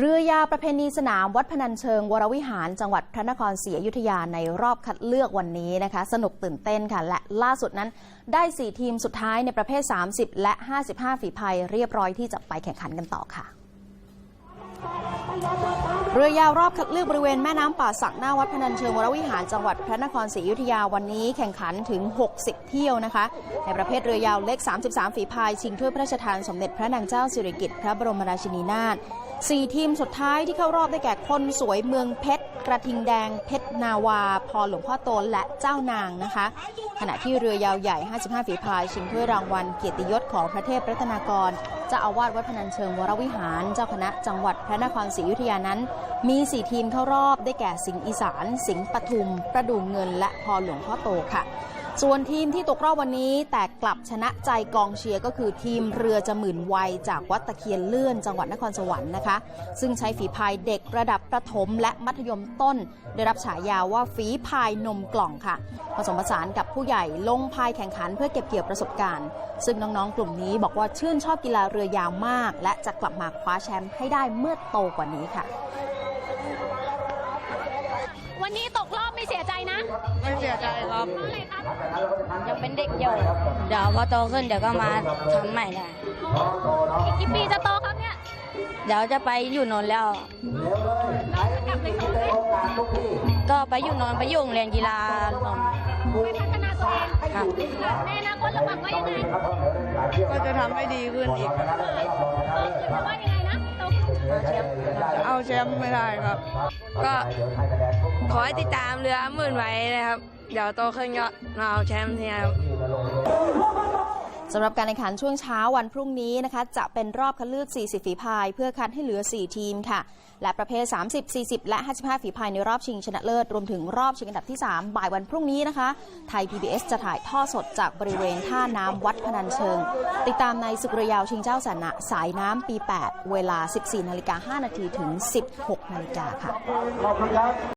เรือยาประเพณีสนามวัดพนันเชิง วรวิหารจังหวัดพระนครศรีอยุธยาในรอบคัดเลือกวันนี้นะคะ สนุกตื่นเต้นค่ะ และล่าสุดนั้นได้ 4 ทีมสุดท้ายในประเภท 30 และ 55 ฝีพายเรียบร้อยที่จะไปแข่งขันกันต่อค่ะ เรือยาวรอบคัดเลือกบริเวณแม่น้ำป่าสักหน้าวัดพนัญเชิงวรวิหารจังหวัดพระนครศรีอยุธยาวันนี้แข่งขันถึง 60 เที่ยวนะคะ ในประเภทเรือยาวเล็ก 33 ฝีพาย ชิงถ้วยพระราชทานสมเด็จพระนางเจ้าสิริกิติ์พระบรมราชินีนาถสี่ทีมสุดท้ายที่เข้ารอบได้แก่คนสวยเมืองเพชร กระทิงแดง เพชรนาวาพรหลวงพ่อโตนและเจ้านางนะคะ ขณะที่เรือยาวใหญ่ 55 ฝีพาย ชิงถ้วยรางวัลเกียรติยศของพระเทพรัตนากร เจ้าอาวาสวัดพนัญเชิงวรวิหาร เจ้าคณะจังหวัดพระนครศรีอยุธยานั้น มี 4 ทีมเข้ารอบได้แก่สิงห์อีสาน สิงห์ปทุม ประดู่เงินและพอหลวงพ่อโตค่ะ ส่วนทีมที่ตกรอบวันนี้แต่กลับชนะใจกองเชียร์ก็คือทีมเรือจะหมื่นวัยจากวัดตะเคียนเลื่อนจังหวัดนครสวรรค์นะคะ ซึ่งใช้ฝีพายเด็กระดับประถมและมัธยมต้น ได้รับฉายาว่าฝีพายนมกล่องค่ะ ผสมผสานกับผู้ใหญ่ลงพายแข่งขันเพื่อเก็บเกี่ยวประสบการณ์ ซึ่งน้องๆกลุ่มนี้บอกว่าชื่นชอบกีฬาเรือยาวมาก และจะกลับมาคว้าแชมป์ให้ได้เมื่อโตกว่านี้ค่ะ วันนี้ตกรอบ ไม่เสียใจนะไม่เสียใจครับ เพราะอะไรครับยังเป็นเด็กอยู่เดี๋ยวพอโตขึ้นเดี๋ยวก็มาทำใหม่ได้อีกกี่ปีจะโตครับเนี่ยเดี๋ยวจะไปอยู่นนท์แล้ว เราจะกลับไปโตไหมก็ไปอยู่นนท์ไปอยู่โรงเรียนกีฬานนท์ไปพัฒนาตัวเองครับในอนาคตเราหวังว่ายังไงก็จะทำให้ดีขึ้นอีกโตขึ้นว่ายังไง แชมป์ไม่ได้ครับ ก็ขอให้ติดตามเรือหมื่นไว้นะครับ เดี๋ยวโตขึ้นก็มาเอาแชมป์เนี่ยครับ สำหรับการแข่งขันช่วงเช้าวันพรุ่งนี้นะคะจะเป็นรอบคัดเลือก 40 ฝีพาย เพื่อคัดให้เหลือ 4 ทีมค่ะ และประเภท 30 40 และ 55 ฝีพายในรอบชิงชนะเลิศ รวมถึงรอบชิงอันดับที่ 3 บ่ายวันพรุ่งนี้นะคะ ไทย PBS จะถ่ายท่อสดจากบริเวณท่าน้ำวัดพนัญเชิง ติดตามในศึกเรือยาวชิงเจ้าสนะสายน้ำปี 8 เวลา 14นาฬิกา5นาทีถึง 16นาฬิกาค่ะ